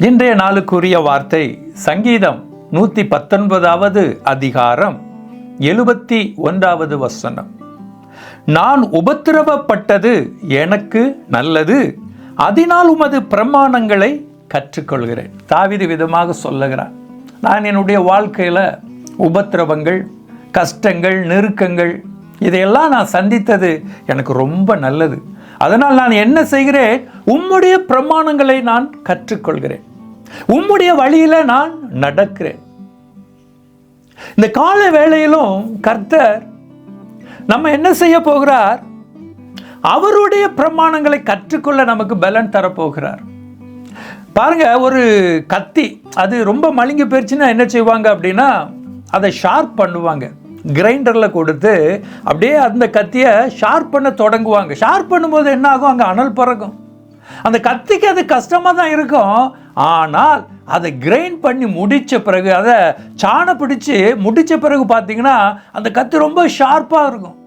இன்றைய நாளுக்குரிய வார்த்தை சங்கீதம் நூற்றி பத்தொன்பதாவது அதிகாரம் எழுபத்தி ஒன்றாவது வசனம். நான் உபத்திரவப்பட்டது எனக்கு நல்லது அதனால் உமது பிரமாணங்களை கற்றுக்கொள்கிறேன். தாவிது விதமாக சொல்லுகிறான் நான் என்னுடைய வாழ்க்கையில் உபத்திரவங்கள் கஷ்டங்கள் நெருக்கங்கள் இதையெல்லாம் நான் சந்தித்தது எனக்கு ரொம்ப நல்லது. அதனால் நான் என்ன செய்கிறேன்? உம்முடைய பிரமாணங்களை நான் கற்றுக்கொள்கிறேன். உம்முடைய வழியில் நான் நடக்கிறேன். இந்த கால வேளையிலும் கர்த்தர் நம்ம என்ன செய்ய போகிறார்? அவருடைய பிரமாணங்களை கற்றுக்கொள்ள நமக்கு பலன் தரப்போகிறார். பாருங்க ஒரு கத்தி அது ரொம்ப மழுங்கி போயிடுச்சுன்னா என்ன செய்வாங்க அப்படின்னா அதை ஷார்ப் பண்ணுவாங்க. கிரைண்டரில் கொடுத்து அப்படியே அந்த கத்தியை ஷார்ப் பண்ண தொடங்குவாங்க. ஷார்ப் பண்ணும்போது என்ன ஆகும்? அங்கே அனல் பறக்கும். அந்த கத்திக்கு அது கஷ்டமாக தான் இருக்கும். ஆனால் அதை கிரைண்ட் பண்ணி முடித்த பிறகு அதை சாணை பிடிச்சி முடித்த பிறகு பார்த்தீங்கன்னா அந்த கத்தி ரொம்ப ஷார்ப்பாக இருக்கும்.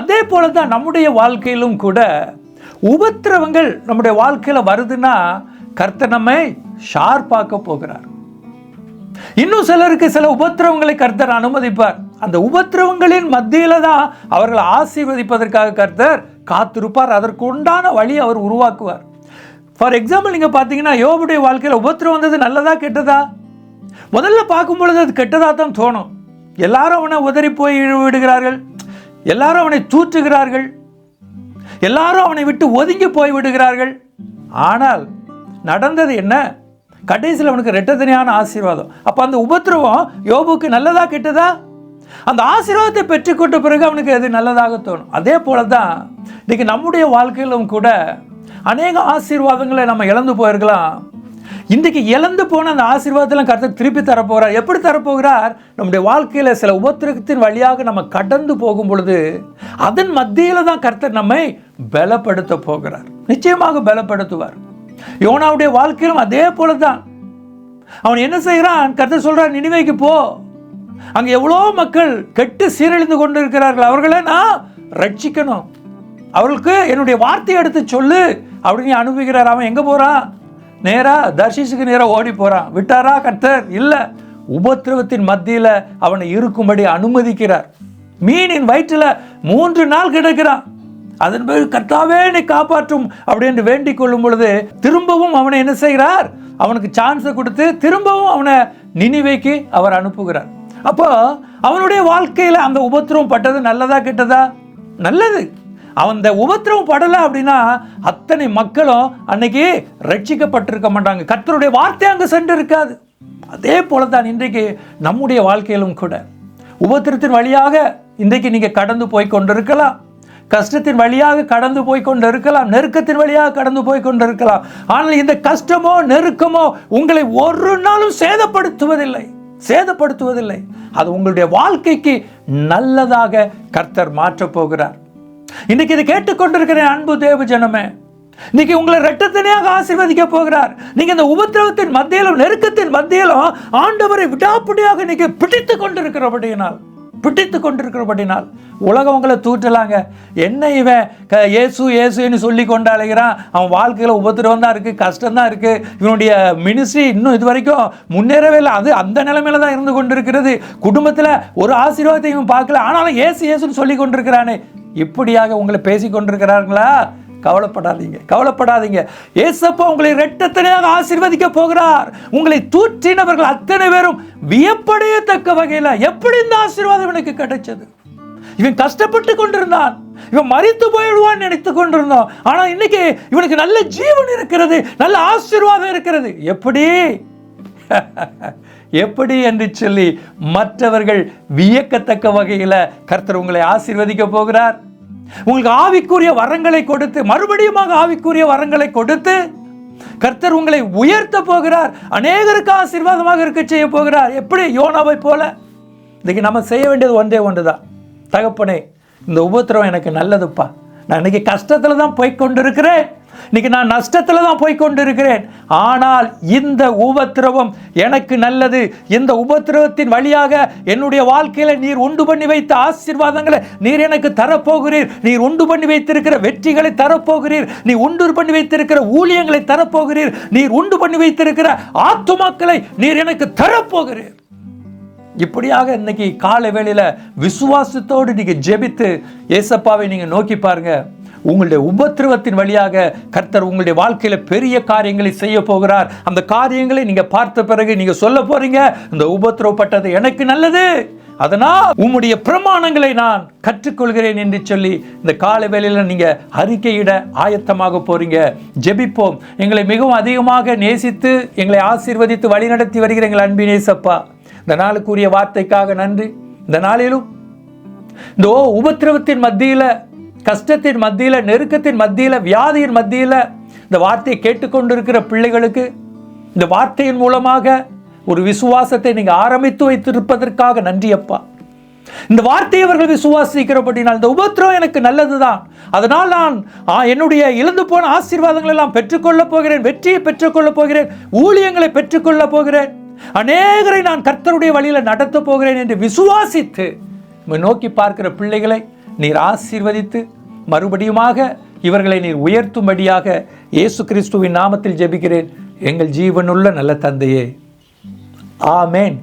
அதே போல தான் நம்முடைய வாழ்க்கையிலும் கூட உபத்திரவங்கள் நம்முடைய வாழ்க்கையில் வருதுன்னா கர்த்தர் நம்மை ஷார்ப்பாக்க போகிறார். இன்னும் சிலருக்கு சில உபத்திரவங்களை கர்த்தர் அனுமதிப்பார். அந்த உபத்திரவங்களின் மத்தியில தான் அவர்களை ஆசீர்வதிப்பதற்காக கர்த்தர் காத்திருப்பார். அதற்கு உண்டான வழி அவர் உருவாக்குவார். ஃபார் எக்ஸாம்பிள் நீங்கள் பார்த்தீங்கன்னா யோபுடைய வாழ்க்கையில் உபத்திரம் வந்தது நல்லதா கெட்டதா? முதல்ல பார்க்கும் பொழுது அது கெட்டதாக தான் தோணும். எல்லாரும் அவனை உதறி போய் விடுகிறார்கள். எல்லாரும் அவனை தூற்றுகிறார்கள் எல்லாரும் அவனை விட்டு ஒதுங்கி போய் விடுகிறார்கள். ஆனால் நடந்தது என்ன? கடைசியில் அவனுக்கு ரெட்டத்தனையான ஆசீர்வாதம். அப்போ அந்த உபத்திரவம் யோபுக்கு நல்லதா கெட்டதா? அந்த ஆசீர்வாதத்தை பெற்றுக்கொண்ட பிறகு அவனுக்கு அது நல்லதாக தோணும். அதே போல தான் இன்னைக்கு நம்முடைய வாழ்க்கையிலும் கூட அநேக ஆசீர்வாதங்களை நம்ம இழந்து போயிருக்கலாம். இன்றைக்கு இழந்து போன அந்த ஆசீர்வாதத்தெல்லாம் கருத்து திருப்பி தரப்போகிறார் எப்படி தரப்போகிறார்? நம்முடைய வாழ்க்கையில் சில உபத்திரத்தின் வழியாக நம்ம கடந்து போகும் பொழுது அதன் மத்தியில் தான் கர்த்தர் நம்மை பலப்படுத்த போகிறார். நிச்சயமாக பலப்படுத்துவார். யோனாவுடைய வாழ்க்கையிலும் அதே போல தான் அவன் என்ன செய்கிறான் கர்த்தர் சொல்கிறான் நினைவைக்கு போ. அங்கே எவ்வளோ மக்கள் கெட்டு சீரழிந்து கொண்டு இருக்கிறார்கள் அவர்களை நான் ரட்சிக்கணும். அவர்களுக்கு என்னுடைய வார்த்தையை எடுத்து சொல்லு அப்படின்னு அனுப்புகிறார். அவன் எங்கே போகிறான் நேராக தர்ஷிஸுக்கு நேராக ஓடி போகிறான் விட்டாரா கர்த்தர்? இல்லை. உபத்திரவத்தின் மத்தியில் அவனை இருக்கும்படி அனுமதிக்கிறார். மீனின் வயிற்றில் மூன்று நாள் கிடக்கிறான். அதன் பிறகு கர்த்தாவே என்னை காப்பாற்றும் அப்படின்னு வேண்டிக் கொள்ளும் பொழுது திரும்பவும் அவனை என்ன செய்கிறார்? அவனுக்கு சான்ஸை கொடுத்து திரும்பவும் அவனை நினைவைக்கு அவர் அனுப்புகிறார். அப்போ அவனுடைய வாழ்க்கையில் அந்த உபத்திரவம் பட்டது நல்லதா கெட்டதா? நல்லது. அவன் அந்த உபத்திரவம் படலை அப்படின்னா அத்தனை மக்களும் அன்னைக்கு ரட்சிக்கப்பட்டிருக்க மாட்டாங்க. கத்தருடைய வார்த்தை அங்கே சென்று இருக்காது அதே போல தான் இன்றைக்கு நம்முடைய வாழ்க்கையிலும் கூட. உபத்திரத்தின் வழியாக இன்றைக்கு நீங்கள் கடந்து போய் கொண்டிருக்கலாம். கஷ்டத்தின் வழியாக கடந்து போய் கொண்டு இருக்கலாம் நெருக்கத்தின் வழியாக கடந்து போய் கொண்டு இருக்கலாம் ஆனால் இந்த கஷ்டமோ நெருக்கமோ உங்களை ஒரு நாளும் சேதப்படுத்துவதில்லை. சேதப்படுத்துவதில்லை. அது உங்களுடைய வாழ்க்கைக்கு நல்லதாக கர்த்தர் மாற்றப் போகிறார். இன்னைக்கு இதை கேட்டுக்கொண்டிருக்கிற அன்பு தேவ ஜனமே இன்னைக்கு உங்களை ரெட்டத்தனையாக ஆசீர்வதிக்க போகிறார். நீங்க இந்த உபத்திரவத்தின் மத்தியிலும் நெருக்கத்தின் மத்தியிலும் ஆண்டவரை விடாப்பிடியாக இன்னைக்கு பிடித்து கொண்டிருக்கிறபடியினால் பிடித்து கொண்டிருக்கிறபடினால் உலகம் உங்களை தூற்றலாங்க. என்ன இவன்? க ஏசு ஏசுன்னு சொல்லி கொண்டு அலைகிறான். அவன் வாழ்க்கையில் உபத்திரவம் தான் இருக்குது கஷ்டம் தான் இருக்குது இவனுடைய மினிஸ்ட்ரி இன்னும் இது வரைக்கும் முன்னேறவே இல்லை. அது அந்த நிலைமையில தான் இருந்து கொண்டிருக்கிறது. குடும்பத்தில் ஒரு ஆசீர்வாதத்தை இவன் பார்க்கல. ஆனாலும் ஏசு ஏசுன்னு சொல்லி கொண்டிருக்கிறானே. இப்படியாக உங்களை பேசி கொண்டிருக்கிறார்களா? கவலைப்படாதீங்க கவலைப்படாதீங்க. ஏசப்பா உங்களை ரெட்டத்தனையாக ஆசீர்வதிக்க போகிறார். உங்களை தூற்றினவர்கள் அத்தனை பேரும் வியப்படையத்தக்க வகையில் எப்படி இந்த ஆசீர்வாதம் எனக்கு கிடைச்சது? இவன் கஷ்டப்பட்டு கொண்டிருந்தான். இவன் மறித்து போயிடுவான்னு நினைத்து கொண்டிருந்தான் ஆனால் இன்னைக்கு இவனுக்கு நல்ல ஜீவன் இருக்கிறது நல்ல ஆசீர்வாதம் இருக்கிறது. எப்படி? எப்படி என்று சொல்லி மற்றவர்கள் வியக்கத்தக்க வகையில் கர்த்தர் உங்களை ஆசீர்வதிக்க போகிறார். உங்களுக்கு ஆவிக்குரிய வரங்களை கொடுத்து மறுபடியுமாக ஆவிக்குரிய வரங்களை கொடுத்து கர்த்தர் உங்களை உயர்த்த போகிறார் அநேகருக்கு ஆசீர்வாதமாக இருக்க செய்ய போகிறார். எப்படி? யோனாவை போல. இன்றைக்கி நம்ம செய்ய வேண்டியது ஒன்றே ஒன்று தான் தகப்பனே இந்த உபத்திரம் எனக்கு நல்லதுப்பா. நான் இன்னைக்கு கஷ்டத்தில் தான் போய் கொண்டிருக்கிறேன். இன்னைக்கு நான் நஷ்டத்தில் தான் போய் கொண்டிருக்கிறேன். ஆனால் இந்த உபத்திரவம் எனக்கு நல்லது. இந்த உபத்திரவத்தின் வழியாக என்னுடைய வாழ்க்கையில் நீர் உண்டு பண்ணி வைத்த ஆசீர்வாதங்களை நீர் எனக்கு தரப்போகிறீர். நீர் உண்டு பண்ணி வைத்திருக்கிற வெற்றிகளை தரப்போகிறீர். நீ உண்டு பண்ணி வைத்திருக்கிற ஊழியங்களை தரப்போகிறீர். நீர் உண்டு பண்ணி வைத்திருக்கிற ஆத்துமாக்களை நீர் எனக்கு தரப்போகிறீர். இப்படியாக இன்னைக்கு காலை வேளையில் விசுவாசத்தோடு நீங்கள் ஜெபித்து ஏசப்பாவை நீங்கள் நோக்கி பாருங்க. உங்களுடைய உபத்திரவத்தின் வழியாக கர்த்தர் உங்களுடைய வாழ்க்கையில் பெரிய காரியங்களை செய்ய போகிறார். அந்த காரியங்களை நீங்கள் பார்த்த பிறகு நீங்கள் சொல்ல போறீங்க இந்த உபத்திரவப்பட்டது எனக்கு நல்லது. அதனால் உம்முடைய பிரமாணங்களை நான் கற்றுக்கொள்கிறேன் என்று சொல்லி இந்த கால வேலையில் நீங்கள் அறிக்கையிட ஆயத்தமாக போறீங்க. ஜெபிப்போம். எங்களை மிகவும் அதிகமாக நேசித்து எங்களை ஆசீர்வதித்து வழிநடத்தி வருகிற எங்கள் அன்பினேசப்பா இந்த நாளுக்குரிய வார்த்தைக்காக நன்றி. இந்த நாளிலும் இந்த ஓ உபத்திரவத்தின் மத்தியில் கஷ்டத்தின் மத்தியில் நெருக்கத்தின் மத்தியில் வியாதியின் மத்தியில் இந்த வார்த்தையை கேட்டுக்கொண்டிருக்கிற பிள்ளைகளுக்கு இந்த வார்த்தையின் மூலமாக ஒரு விசுவாசத்தை நீங்கள் ஆரம்பித்து வைத்திருப்பதற்காக நன்றி அப்பா. இந்த வார்த்தையை அவர்கள் விசுவாசிக்கிறபடினால் இந்த உபத்திரம் எனக்கு நல்லதுதான். அதனால் நான் என்னுடைய இழந்து போன ஆசீர்வாதங்கள் எல்லாம் பெற்றுக்கொள்ளப் போகிறேன் வெற்றியை பெற்றுக்கொள்ளப் போகிறேன் ஊழியங்களை பெற்றுக்கொள்ளப் போகிறேன். அநேகரை நான் கர்த்தருடைய வழியில நடத்தப் போகிறேன் என்று விசுவாசித்து உம்மை நோக்கி பார்க்கிற பிள்ளைகளை நீர் ஆசீர்வதித்து மறுபடியுமாக இவர்களை நீர் உயர்த்தும்படியாக இயேசு கிறிஸ்துவின் நாமத்தில் ஜெபிக்கிறேன். எங்கள் ஜீவனுள்ள நல்ல தந்தையே. ஆமேன்.